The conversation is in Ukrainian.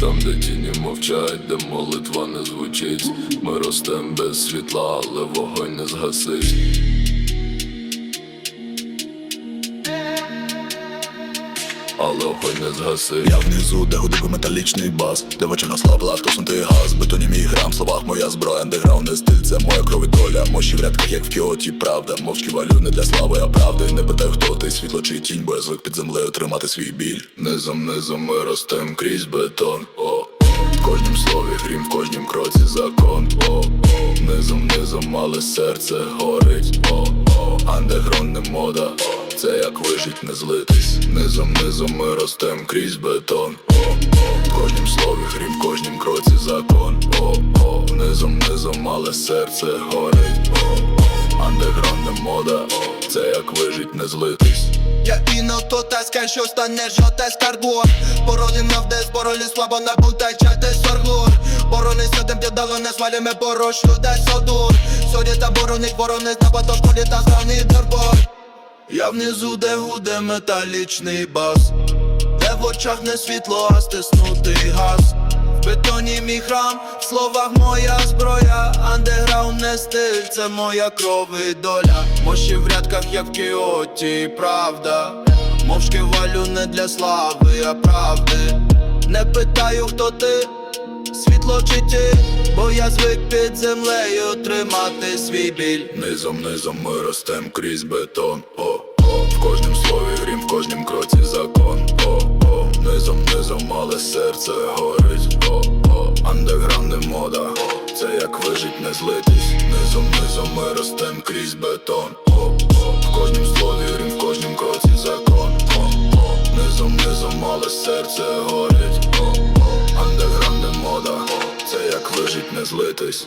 Там, де тіні мовчать, де молитва не звучить, ми ростем без світла, але вогонь не згасить. Але огонь не згасить. Я внизу, де гудив металічний бас, де в очах слабла, стосунти газ, бетоні мій грам, в словах моя зброя, андеграунд не стиль, це моя кров і доля. Мощі в рядках, як в кіоті, правда. Мовчки валю не для слави, а правди. Не питай, хто ти, світло чи тінь, бо я звик під землею тримати свій біль. Низом, низом ми ростем крізь бетон. О, в кожнім слові грім, в кожнім кроці закон. О, о, низом, низом, але серце горить. О, о, андеграунд не мода. О, це як вижить, не злитись. Низом, низом ми ростем крізь бетон. О, о, в кожнім слові грім, в кожнім кроці закон. О, о, низом, низом, але серце горить. О, о, андеграунд не мода. О, це як вижить, не злитись. Я іно то таскай, що стане жоте скарбо Бороли навде, збороли слабо набутай чати соргур Борони сядем, дядало не сваліме борош, людей содур Сорі та боронить, на батош полі та зраний дербор Я внизу, де гуде металічний бас. Де в очах не світло, а стиснутий газ. В бетоні мій храм, в словах моя зброя. Андеграунд не стиль, це моя кров і доля. Мощі в рядках, як в кіоті, правда. Мовчки валю не для слави, а правди. Не питаю, хто ти, світло чи ті. Бо я звик під землею тримати свій біль. Низом, низом ми ростем крізь бетон. О, кожнім слові грім, в кожнім кроці закон. О, о, низом, низом, але серце горить. О, о, андеграунд не мода. О, це як вижить, не злитись. Низом, низом ми ростем крізь бетон. О, о, в кожнім слові грім, в кожнім кроці закон. О, о, низом, низом, але серце горить. О, о, андеграунд не мода. О, це як вижить, не злитись.